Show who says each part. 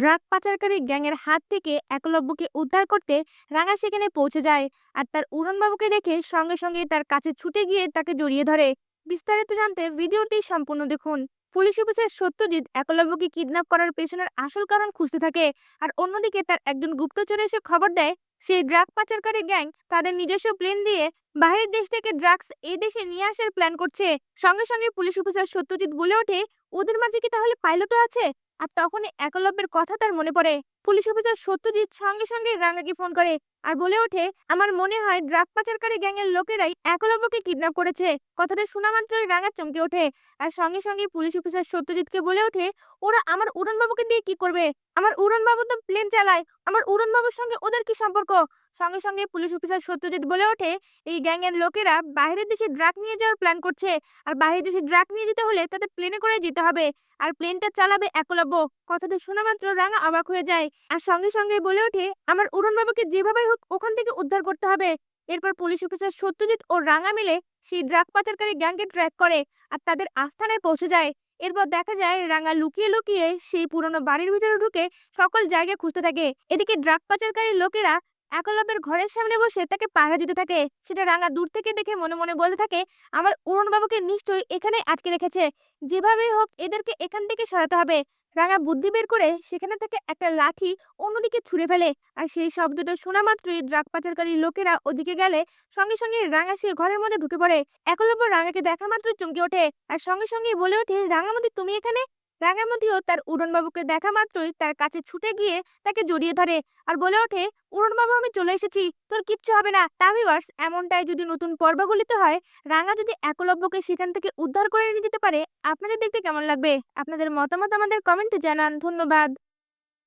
Speaker 1: Drug পাচারকারী গ্যাংয়ের হাত থেকে একলব্যকে উদ্ধার করতে রাঙা সেখানে পৌঁছে যায় আর তার উড়নবাবুকে দেখে সঙ্গে সঙ্গে তার কাছে ছুটে গিয়ে তাকে জড়িয়ে ধরে। বিস্তারিত জানতে ভিডিওটি সম্পূর্ণ দেখুন। পুলিশ অফিসার সত্যজিৎ একলব্যকে কিডন্যাপ করার পেছনের আসল কারণ খুঁজতে থাকে আর অন্যদিকে তার একজন গুপ্তচর এসে খবর দেয়, সেই ড্রাগ পাচারকারী গ্যাং তাদের নিজস্ব প্লেন দিয়ে বাইরের দেশ থেকে ড্রাগস এ দেশে নিয়ে আসার প্ল্যান করছে। সঙ্গে সঙ্গে পুলিশ অফিসার সত্যজিৎ বলে ওঠে, ওদের মাঝে কি তাহলে পাইলটও আছে? আর তখনই একলব্যের কথা তার মনে পড়ে। পুলিশ অফিসার সত্যজিৎ সঙ্গে সঙ্গে রাঙ্গাকে ফোন করে আর বলে ওঠে, আমার মনে হয় ড্রাগ পাচারকারী গ্যাংয়ের লোকেরাই একলব্যকে কিডন্যাপ করেছে। কথাটা শোনা মাত্রই রাঙ্গা চমকে ওঠে। আর সঙ্গে সঙ্গে পুলিশ অফিসার সত্যজিৎকে বলে ওঠে, ওরা আমার উড়ানবাবুকে দিয়ে কি করবে? আমার উড়ন বাবু তো প্লেন চালায়। আমার উড়নবাবুর সঙ্গে ওদের কি সম্পর্ক? সঙ্গে সঙ্গে পুলিশ অফিসার সত্যজিৎ বলে ওঠে, এই গ্যাংয়ের লোকেরা বাইরের দেশে ড্রাগ নিয়ে যাওয়ার প্ল্যান করছে। আর বাইরের দেশে ড্রাগ নিয়ে যেতে হলে তাদের প্লেনে করে যেতে হবে। আর প্লেনটা চালাবে একলব্য। কথাটা শোনা মাত্র রাঙা অবাক হয়ে যায়। আর সঙ্গে সঙ্গে বলে ওঠে, আমার উড়নবাবুকে যেভাবে হোক ওখান থেকে উদ্ধার করতে হবে। এরপর পুলিশ অফিসার সত্যজিৎ ও রাঙা মিলে সেই ড্রাগ পাচারকারী গ্যাংকে ট্র্যাক করে। আর তাদের আস্থানায় পৌঁছে যায়। এরপর দেখা যায় রাঙা লুকিয়ে লুকিয়ে সেই পুরনো বাড়ির ভিতরে ঢুকে সকল জায়গায় খুঁজতে থাকে। এদিকে ড্রাগ পাচারকারী লোকেরা একলব্যের ঘরের সামনে বসে তাকে পাহারা দিতে থাকে। সেটা রাঙা দূর থেকে দেখে মনে মনে বলতে থাকে, আমার উড়নবাবুকে নিশ্চয়ই এখানে আটকে রেখেছে। যেভাবেই হোক এদেরকে এখান থেকে সরাতে হবে। রাঙা বুদ্ধি বের করে সেখানে থেকে একটা লাঠি অন্যদিকে ছুঁড়ে ফেলে। আর সেই শব্দটা শোনা মাত্রই ড্রাগ পাচারকারী লোকেরা ওদিকে গেলে সঙ্গে সঙ্গে রাঙা সে ঘরের মধ্যে ঢুকে পড়ে। একলব্য রাঙাকে দেখা মাত্রই চমকে ওঠে। আর সঙ্গে সঙ্গে বলে ওঠে রাঙামতি তুমি এখানে? রাঙামতিও তার উড়নবাবুকে দেখা মাত্রই তার কাছে ছুটে গিয়ে তাকে জড়িয়ে ধরে আর বলে ওঠে, উড়নবাবু, আমি চলে এসেছি, তোর কিচ্ছু হবে না। তাভিভার্স এমনটাই যদি নতুন পর্বগুলিতে হয়, রাঙা যদি একলব্যকে সেখান থেকে উদ্ধার করে নিয়ে যেতে পারে, আপনাদের দেখতে কেমন লাগবে? আপনাদের মতামত আমাদের কমেন্টে জানান, ধন্যবাদ।